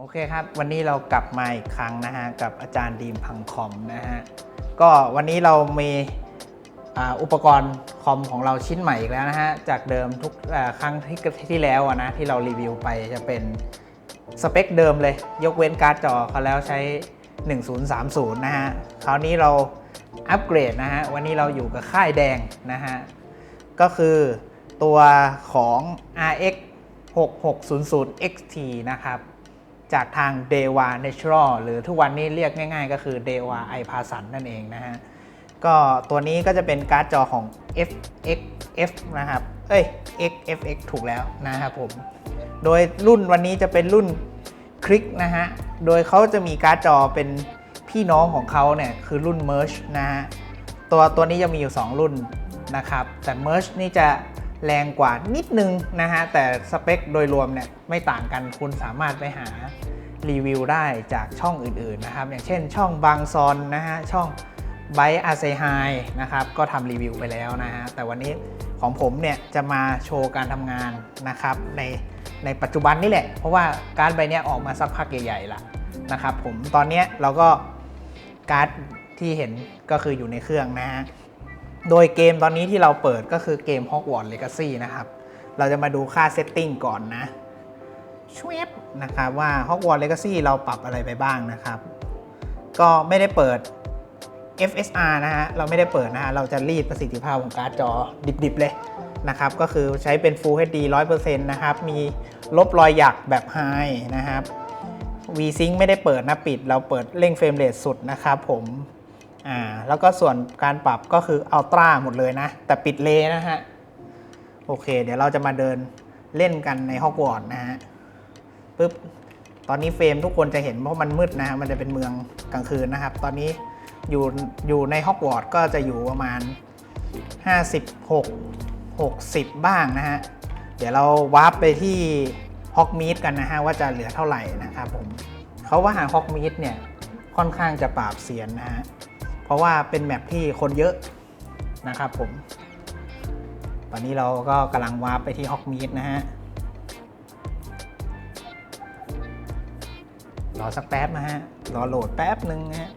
โอเคครับ วันนี้เรากลับมาอีกครั้งนะฮะ กับอาจารย์ดีมพังคอมนะฮะ ก็วันนี้เรามีอุปกรณ์คอมของเราชิ้นใหม่อีกแล้วนะฮะ จากเดิมทุกครั้งที่ที่แล้วอะนะที่เรารีวิวไปจะเป็นสเปคเดิมเลย ยกเว้นการ์ดจอเขาแล้วใช้ 1030 นะฮะ คราวนี้เราอัปเกรดนะฮะ วันนี้เราอยู่กับค่ายแดงนะฮะ ก็คือตัวของ RX 6600 XT นะครับ จากทาง Dewa Natural หรือทุกวันนี้เรียกง่ายๆ ก็คือ Dewa i p a s a n นั่นเองนะฮะ ก็ตัวนี้ก็จะเป็นการ์ดจอของ FXF นะครับ เอ้ย XFX ถูกแล้วนะครับผม โดยรุ่นวันนี้จะเป็นรุ่นคลิกนะฮะ โดยเขาจะมีการ์ดจอเป็นพี่น้องของเขาเนี่ยคือรุ่น Merge นะฮะ ตัวตัวนี้จะมีอยู่ 2 รุ่นนะครับ แต่ Merge นี่จะ แรงกว่านิดนึงนะฮะ แต่สเปคโดยรวมเนี่ยไม่ต่างกันคุณสามารถไปหารีวิวได้จากช่องอื่นๆนะครับ อย่างเช่นช่องบางซอนนะฮะ ช่องไบอาเซไฮนะครับ ก็ทำรีวิวไปแล้วนะฮะ แต่วันนี้ของผมเนี่ยจะมาโชว์การทำงานนะครับในในปัจจุบันนี่แหละ เพราะว่าการดใบเนี้ยออกมาสักพักใหญ่ๆละนะครับผมตอนเนี้ยเราก็การ์ดที่เห็นก็คืออยู่ในเครื่องนะฮะ โดยเกมตอนนี้ที่เราเปิดก็คือเกม Hogwarts Legacy นะครับ เราจะมาดูค่าเซตติ้งก่อนนะชวบนะครับว่า Hogwarts Legacy เราปรับอะไรไปบ้างนะครับ ก็ไม่ได้เปิด FSR นะฮะ เราไม่ได้เปิดนะฮะ เราจะรีดประสิทธิภาพของการ์ดจอดิบๆเลยนะครับ ก็คือใช้เป็น Full HD 100%นะครับ มีลบรอยหยักแบบ High นะครับ V-Sync ไม่ได้เปิดนะปิด เราเปิดเร่งเฟรมเรทสุดนะครับผม อ่าแล้วก็ส่วนการปรับก็คืออัลตร้าหมดเลยนะ แต่ปิดเลนนะฮะ โอเค เดี๋ยวเราจะมาเดินเล่นกันในฮอกวอตส์นะฮะปึ๊บตอนนี้เฟรมทุกคนจะเห็นเพราะมันมืดนะฮะมันจะเป็นเมืองกลางคืนนะครับ ตอนนี้อยู่อยู่ในฮอกวอตส์ก็จะอยู่ประมาณ 56 60 บ้างนะฮะ เดี๋ยวเราวาร์ปไปที่ฮอกมีดกันนะฮะว่าจะเหลือเท่าไหร่นะครับผมเขาว่าหาฮอกมีดเนี่ยค่อนข้างจะปราบเสียนนะฮะ เพราะว่าเป็นแมปที่คนเยอะนะครับผม ตอนนี้เราก็กำลังวาร์ปไปที่ฮอกมีดนะฮะ รอสักแป๊บนะฮะ รอโหลดแป๊บหนึ่งนะฮะ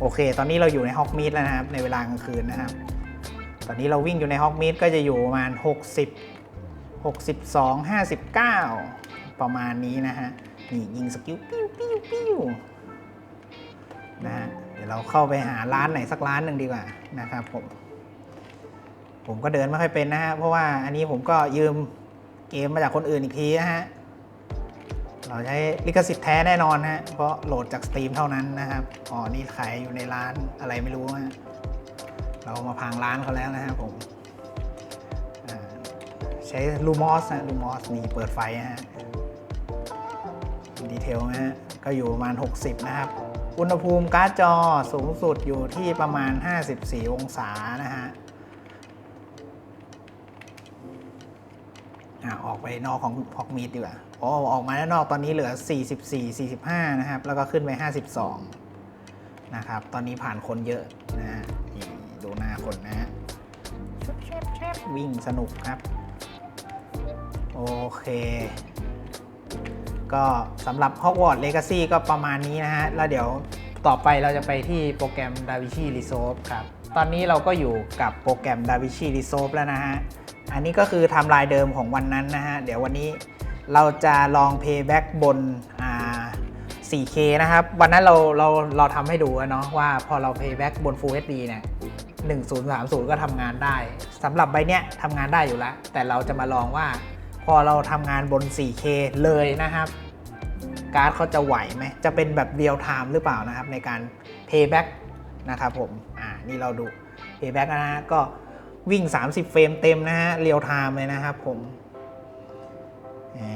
โอเค ตอนนี้เราอยู่ในฮอกมีดแล้วนะครับ ในเวลากลางคืนนะครับ ตอนนี้เราวิ่งอยู่ในฮอกมีดก็จะอยู่ประมาณ 60 62 59 ประมาณนี้นะฮะ นี่ยิงสกิลปิ้วปิ้วปิ้วนะฮะเดี๋ยวเราเข้าไปหาร้านไหนสักร้านหนึ่งดีกว่านะครับผม ผมก็เดินไม่ค่อยเป็นนะฮะเพราะว่าอันนี้ผมก็ยืมเกมมาจากคนอื่นอีกทีนะฮะเราใช้ลิขสิทธิ์แท้แน่นอนฮะเพราะโหลดจากสตรีมเท่านั้นนะครับอ๋อนี่ขายอยู่ในร้านอะไรไม่รู้ฮะเรามาพังร้านเขาแล้วนะฮะผมใช้ลูมอสนะลูมอสนี่เปิดไฟฮะ ดีเทลนะฮะก็อยู่ประมาณ 60 นะครับ อุณหภูมิการ์ดจอสูงสุดอยู่ที่ประมาณ 54 องศานะฮะออกไปนอกของฮอกมีดดีกว่าอ๋อออกมาด้านนอกตอนนี้เหลือ 44 45 นะครับ แล้วก็ขึ้นไป 52 นะครับ ตอนนี้ผ่านคนเยอะนะฮะดูหน้าคนนะฮะชบแชบแชบวิ่งสนุกครับ โอเค ก็สำหรับ Hogwarts Legacy ก็ประมาณนี้นะฮะ แล้วเดี๋ยวต่อไปเราจะไปที่โปรแกรม DaVinci Resolve ครับ ตอนนี้เราก็อยู่กับโปรแกรม DaVinci Resolve แล้วนะฮะ อันนี้ก็คือทม์ไลน์เดิมของวันนั้นนะฮะ เดี๋ยววันนี้เราจะลอง Playback บน 4K นะครับ วันนั้นเราเราเราทำให้ดูอะเนาะว่าพอเรา Playback บน Full HD เนี่ย1030 ก็ทำงานได้สำหรับใบเนี้ยทำงานได้อยู่แล้ว แต่เราจะมาลองว่า พอเราทำงานบน 4K เลยนะครับ การ์ดเขาจะไหวไหม จะเป็นแบบเรียลไทม์หรือเปล่านะครับ ในการ payback นะครับผม อ่า นี่เราดู payback นะฮะ ก็วิ่ง 30 เฟรมเต็มนะฮะ เรียลไทม์เลยนะครับผมอ่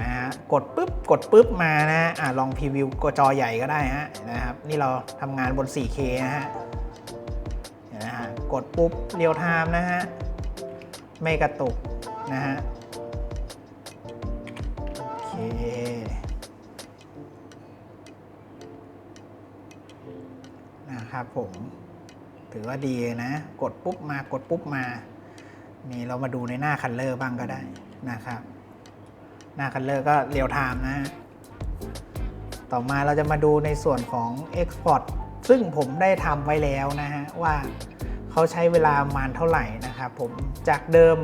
นะฮะ กดปุ๊บ กดปุ๊บมานะฮะ อ่าลองพรีวิวกจอใหญ่ก็ได้ฮะ นะครับ นี่เราทำงานบน 4K นะฮะนะฮะ กดปุ๊บ เรียลไทม์นะฮะ ไม่กระตุกนะฮะ นะครับผม ถือว่าดีนะ กดปุ๊บมากดปุ๊บมา นี่เรามาดูในหน้าคันเลอร์บ้างก็ได้นะครับ หน้าคันเลอร์ก็เรียลไทม์นะฮะต่อมาเราจะมาดูในส่วนของ Export ซึ่งผมได้ทำไว้แล้วนะฮะว่า เขาใช้เวลาประมาณเท่าไหร่นะครับผมจากเดิม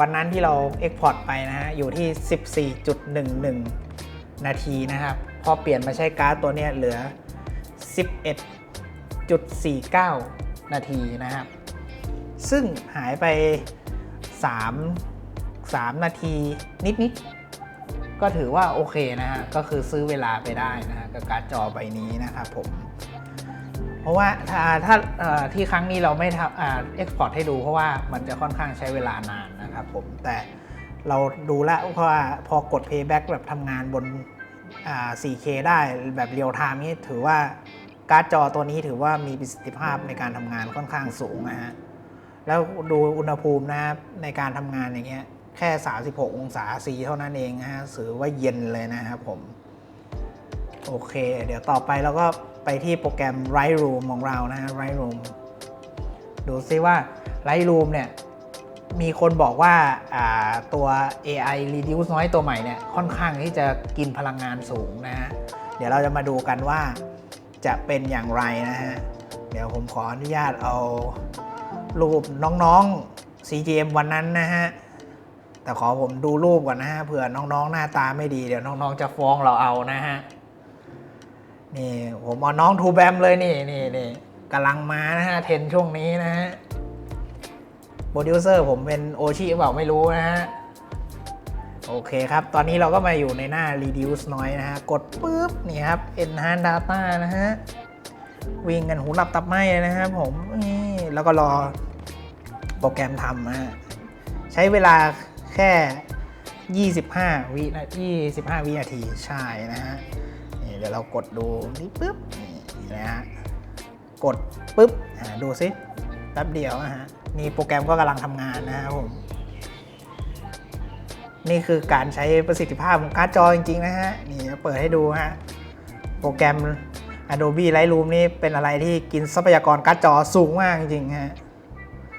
วันนั้นที่เรา Export ไปนะฮะอยู่ที่ 14.11 นาทีนะครับ พอเปลี่ยนมาใช้การ์ดตัวนี้เหลือ 11.49 นาทีนะครับ ซึ่งหายไป 3 3 นาทีนิดๆก็ถือว่าโอเคนะฮะก็คือซื้อเวลาไปได้นะฮะกับการ์ดจอใบนี้นะครับผม ราะว่าถ้าที่ครั้งนี้เราไม่ทำเอ็กพอร์ตให้ดูเพราะว่ามันจะค่อนข้างใช้เวลานานนะครับผมแต่เราดูแล้วเพราะว่าพอกด payback แบบทำงานบน 4K ได้แบบเรียลไทม์นี่ถือว่าการ์ดจอตัวนี้ถือว่ามีประสิทธิภาพในการทำงานค่อนข้างสูงนะฮะ แล้วดูอุณหภูมินะในการทำงานอย่างเงี้ยแค่ 36 องศาซีเท่านั้นเองฮะถือว่าเย็นเลยนะครับผม โอเค เดี๋ยวต่อไปเราก็ ไปที่โปรแกรม Lightroom ของเรานะฮะ Lightroom ดูซิว่า Lightroom เนี่ยมีคนบอกว่าาตัว AI Reduce Noise ตัวใหม่เนี่ยค่อนข้างที่จะกินพลังงานสูงนะฮะ เดี๋ยวเราจะมาดูกันว่าจะเป็นอย่างไรนะฮะ เดี๋ยวผมขออนุญาตเอารูปน้องๆ CGM วันนั้นนะฮะ แต่ขอผมดูรูปก่อนนะฮะเผื่อน้องๆ หน้าตาไม่ดีเดี๋ยวน้องๆ จะฟ้องเราเอานะฮะ นี่ผมเอาน้องทูแบมเลยนี่นี่นี่กำลังมานะฮะเทรนช่วงนี้นะฮะโปรดิวเซอร์ผมเป็นโอชิเปล่าไม่รู้นะฮะ โอเคครับ ตอนนี้เราก็มาอยู่ในหน้า reduce noise นะฮะ กดปุ๊บ นี่ครับ enhance data นะฮะ วิ่งกันหูหลับตับไหมเลยนะครับผม นี่ แล้วก็รอโปรแกรมทำนะฮะใช้เวลาแค่ 25 วินาที25 วินาทีใช่นะฮะ เดี๋ยวเรากดดูนี่ปุ๊บนี่นะฮะกดปุ๊บอ่าดูซิแป๊บเดียวนะฮะนี่โปรแกรมก็กำลังทำงานนะครับผมนี่คือการใช้ประสิทธิภาพของการ์ดจอจริงๆนะฮะนี่เปิดให้ดูฮะโปรแกรม Adobe Lightroom นี่เป็นอะไรที่กินทรัพยากรการ์ดจอสูงมากจริงๆฮะ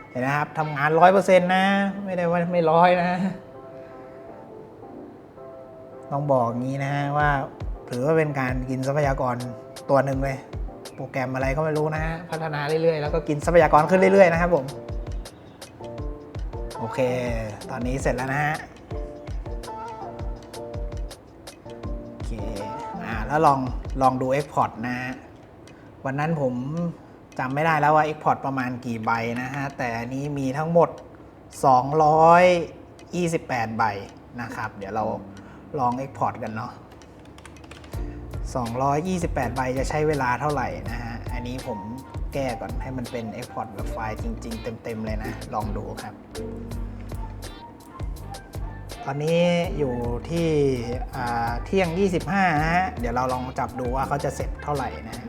เห็นนะครับทำงานร้อยเปอร์เซ็นต์นะ ไม่ได้ว่าไม่ร้อยนะต้องบอกงี้นะว่า ถือว่าเป็นการกินทรัพยากรตัวหนึ่งเลย โปรแกรมอะไรก็ไม่รู้นะฮะพัฒนาเรื่อยๆ แล้วก็กินทรัพยากรขึ้นเรื่อยๆ นะครับผม โอเค ตอนนี้เสร็จแล้วนะฮะโอเคอ่าแล้วลองลองดู Export นะฮะวันนั้นผมจำไม่ได้แล้วว่า Export ประมาณกี่ใบนะฮะ แต่อันนี้มีทั้งหมด 228 ใบนะครับ เดี๋ยวเราลอง Export กันเนาะ 228 ใบจะใช้เวลาเท่าไหร่นะฮะ อันนี้ผมแก้ก่อนให้มันเป็น Export แบบไฟล์จริง ๆ เต็ม ๆ เลยนะ ลองดูครับ ตอนนี้อยู่ที่เที่ยง 25นะฮะ เดี๋ยวเราลองจับดูว่าเขาจะเสร็จเท่าไหร่นะฮะ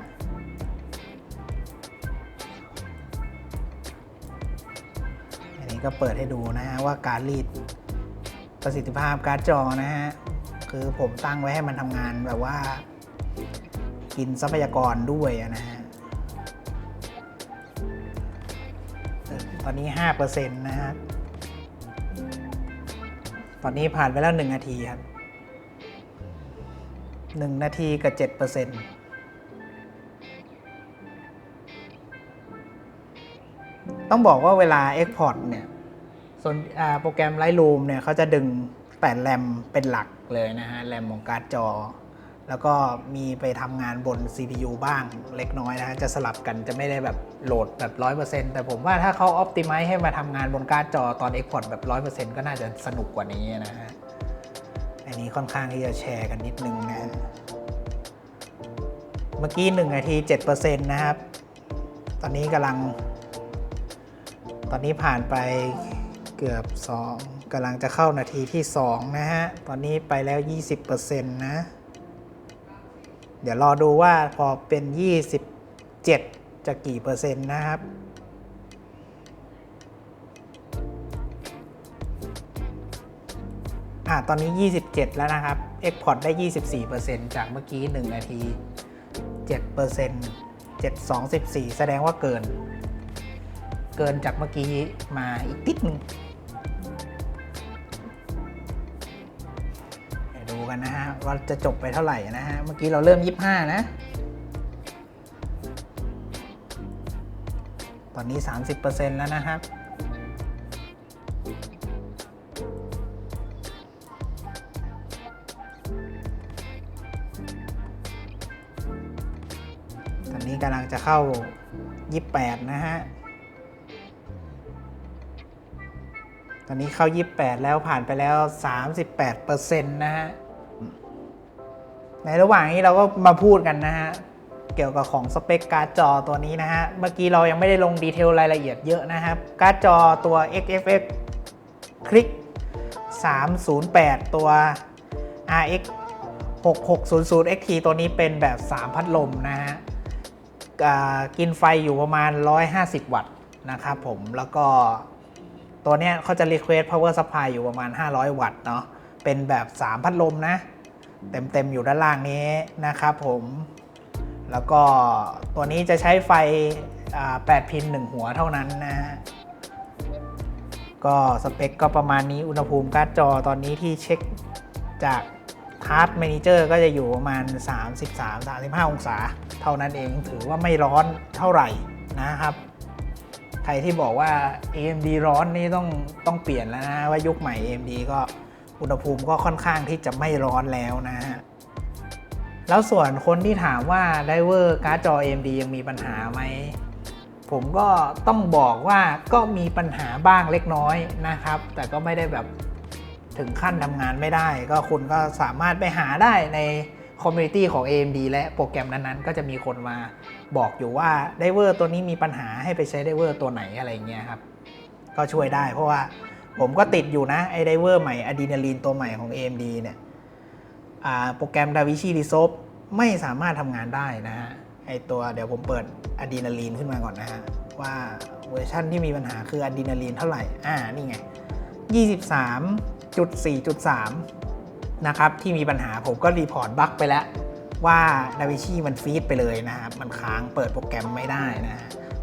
อันนี้ก็เปิดให้ดูนะฮะว่าการรีดประสิทธิภาพการ์ดจอนะฮะ คือผมตั้งไว้ให้มันทำงานแบบว่า กินทรัพยากรด้วยนะฮะตอนนี้ 5%นะฮะ ตอนนี้ผ่านไปแล้ว 1 นาทีครับ 1 นาทีกับ 7%ต้องบอกว่าเวลา Export เนี่ย ส่วนโปรแกรม Lightroom เนี่ยเขาจะดึงแต่แรมเป็นหลักเลยนะฮะ แรมของการ์ดจอ แล้วก็มีไปทำงานบน CPU บ้างเล็กน้อยนะฮะจะสลับกันจะไม่ได้แบบโหลดแบบ 100%แต่ผมว่าถ้าเขา Optimize ให้มาทำงานบนการ์ดจอตอน Export แบบ 100%ก็น่าจะสนุกกว่านี้นะฮะ อันนี้ค่อนข้างที่จะแชร์กันนิดนึงนะฮะเมื่อกี้1นาที 7%นะครับ ตอนนี้กำลัง ตอนนี้ผ่านไปเกือบ 2กำลังจะเข้านาทีที่ 2 นะฮะ ตอนนี้ไปแล้ว 20%นะ เดี๋ยวรอดูว่าพอเป็น 27 จะกี่เปอร์เซ็นต์นะครับ อะตอนนี้ 27 แล้วนะครับ Export ได้ 24%จากเมื่อกี้ 1 นาที 7% 7 2 14 แสดงว่าเกิน เกินจากเมื่อกี้มาอีกนิดหนึ่ง กันนะฮะว่าจะจบไปเท่าไหร่นะฮะ เมื่อกี้เราเริ่ม 25 นะ ตอนนี้ 30%แล้วนะครับตอนนี้กำลังจะเข้า 28 นะฮะ ตอนนี้เข้า 28 แล้วผ่านไปแล้ว 38%นะฮะ ในระหว่างนี้เราก็มาพูดกันนะฮะ เกี่ยวกับของสเปคการ์ดจอตัวนี้นะฮะ เมื่อกี้เรายังไม่ได้ลงดีเทลรายละเอียดเยอะนะครับ การ์ดจอตัว XFX คลิก 308 ตัว RX 6600 XT ตัวนี้เป็นแบบ 3 พัดลมนะฮะ กินไฟอยู่ประมาณ 150 วัตต์นะครับผม แล้วก็ตัวเนี้ยเขาจะ request power supply อยู่ประมาณ 500 วัตต์เนาะ เป็นแบบ 3 พัดลมนะ เต็มๆอยู่ด้านล่างนี้นะครับผมแล้วก็ตัวนี้จะใช้ไฟ 8 พิน 1 หัวเท่านั้นนะฮะก็สเปคก็ประมาณนี้อุณหภูมิการ์ดจอตอนนี้ที่เช็คจากทาร์ m แม n เจอร์ก็จะอยู่ประมาณ 33-35 องศา เท่านั้นเองถือว่าไม่ร้อนเท่าไหร่นะครับ ใครที่บอกว่า AMD ร้อนนี่ต้องต้องเปลี่ยนแล้วนะ ว่ายุคใหม่ AMD ก็ อุณหภูมิก็ค่อนข้างที่จะไม่ร้อนแล้วนะฮะ แล้วส่วนคนที่ถามว่าไดเวอร์การ์ดจอ AMD ยังมีปัญหาไหม ผมก็ต้องบอกว่าก็มีปัญหาบ้างเล็กน้อยนะครับ แต่ก็ไม่ได้แบบถึงขั้นทำงานไม่ได้ ก็คุณก็สามารถไปหาได้ในคอมมูนิตี้ของ AMD และโปรแกรมนั้นๆ ก็จะมีคนมาบอกอยู่ว่าไดเวอร์ตัวนี้มีปัญหาให้ไปใช้ไดเวอร์ตัวไหนอะไรเงี้ยครับ ก็ช่วยได้เพราะว่า ผมก็ติดอยู่นะไอ้ไดเวอร์ใหม่อะดีนาลีนตัวใหม่ของ AMD เนี่ยโปรแกรม DaVinci Resolve ไม่สามารถทำงานได้นะฮะไอตัวเดี๋ยวผมเปิด Adrenaline ขึ้นมาก่อนนะฮะ ว่าเวอร์ชันที่มีปัญหาคือ Adrenaline เท่าไหร่ อ่า นี่ไง 23.4.3 นะครับ ที่มีปัญหาผมก็รีพอร์ตบั๊กไปแล้ว ว่า DaVinci มันฟีดไปเลยนะครับ มันค้างเปิดโปรแกรมไม่ได้นะ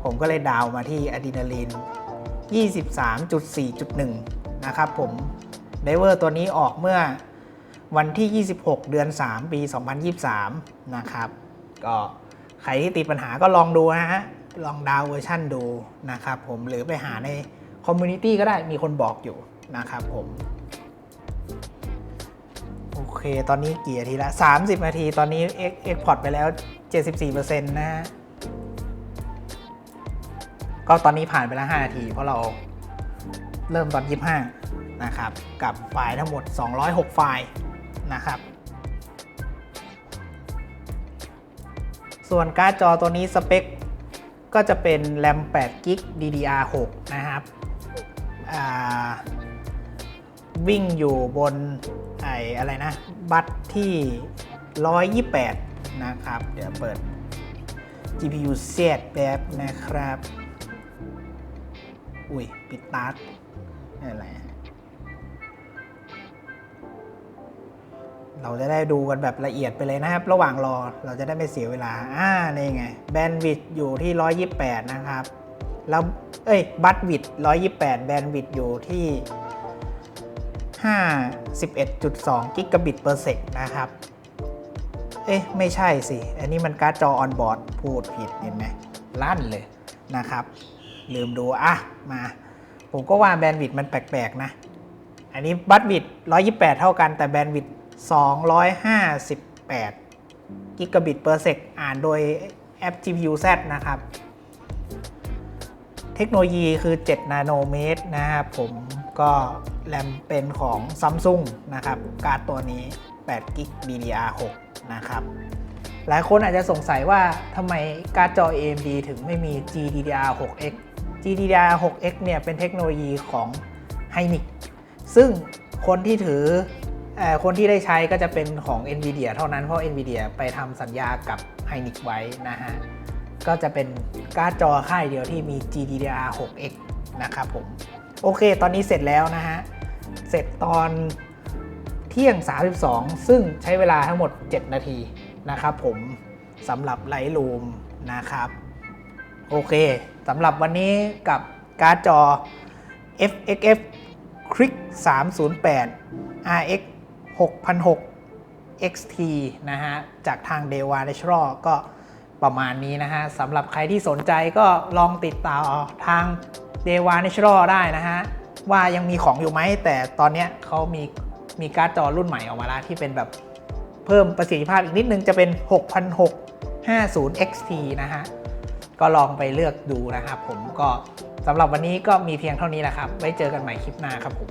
ผมก็เลยดาวมาที่ Adrenaline 23.4.1 นะครับผมไดเวอร์ตัวนี้ออกเมื่อวันที่ 26 เดือน 3 ปี 2023 นะครับ ก็ใครที่ติดปัญหาก็ลองดูนะฮะ ลองดาวเวอร์ชันดูนะครับผม หรือไปหาในคอมมูนิตี้ก็ได้ มีคนบอกอยู่นะครับผม โอเค ตอนนี้กี่นาทีละ 30 นาที ตอนนี้เอ็กเอ็กพอร์ตไปแล้ว 74%นะฮะ ก็ตอนนี้ผ่านไปแล้ว 5 นาที เพราะเราเริ่มตอน 25 นะครับ กับไฟล์ทั้งหมด 206 ไฟล์นะครับ ส่วนการ์ดจอตัวนี้สเปคก็จะเป็นแรม8 g b DDR6 นะครับวิ่งอยู่บนไออะไรนะ บัตที่ 128 นะครับ เดี๋ยวเปิด GPU Z แบบนะครับ อุ้ย ปิดตาร์ทอะไรเราจะได้ดูกันแบบละเอียดไปเลยนะครับ ระหว่างรอเราจะได้ไม่เสียเวลา อ่า นี่ไง แบนด์วิดอยู่ที่ 128 นะครับ แล้ว เอ้ย บัตวิด128 แบนด์วิดอยู่ที่ 51.2 กิกะบิตเปอร์เซกนะครับ เอ๊ะ ไม่ใช่สิ อันนี้มันการ์ดจอออนบอร์ดพูดผิดเห็นไหมลั่นเลยนะครับ ลืมดูอะมา ผมก็ว่าแบนด์วิดต์มันแปลกๆนะ อันนี้บัตวิดต์128 เท่ากันแต่แบนด์วิดต์258กิกะบิตเปอร์เซกอ่านโดยแอป GPU Z นะครับ เทคโนโลยีคือ 7 นาโนเมตรนะครับผมก็แรมเป็นของ Samsung นะครับ การ์ดตัวนี้8กิก DDR6 นะครับ หลายคนอาจจะสงสัยว่าทำไมการ์ดจอ AMD ถึงไม่มี GDDR6X GDDR6X เนี่ยเป็นเทคโนโลยีของ Hynix ซึ่งคนที่ถือเออคนที่ได้ใช้ก็จะเป็นของ NVIDIA เท่านั้นเพราะ NVIDIA ไปทำสัญญากับ Hynix ไว้นะฮะ ก็จะเป็นการ์ดจอค่ายเดียวที่มี GDDR6X นะครับผม โอเค ตอนนี้เสร็จแล้วนะฮะ เสร็จตอนเที่ยง 32 ซึ่งใช้เวลาทั้งหมด 7 นาทีนะครับผมสำหรับไลท์รูมนะครับ โอเคสำหรับวันนี้กับการ์ดจอ FXF Crick 308 RX 6006 XT นะฮะ จากทาง d e w a Natural ก็ประมาณนี้นะฮะสำหรับใครที่สนใจก็ลองติดต่อทาง d e w a Natural ได้นะฮะ ว่ายังมีของอยู่ไหม แต่ตอนนี้เขามีมีการ์ดจอรุ่นใหม่ออกมาแล้วที่เป็นแบบเพิ่มประสิทธิภาพอีกนิดนึงจะเป็น6650 XT นะฮะ ก็ลองไปเลือกดูนะครับผมก็สำหรับวันนี้ก็มีเพียงเท่านี้แหละครับ ไว้เจอกันใหม่คลิปหน้าครับผม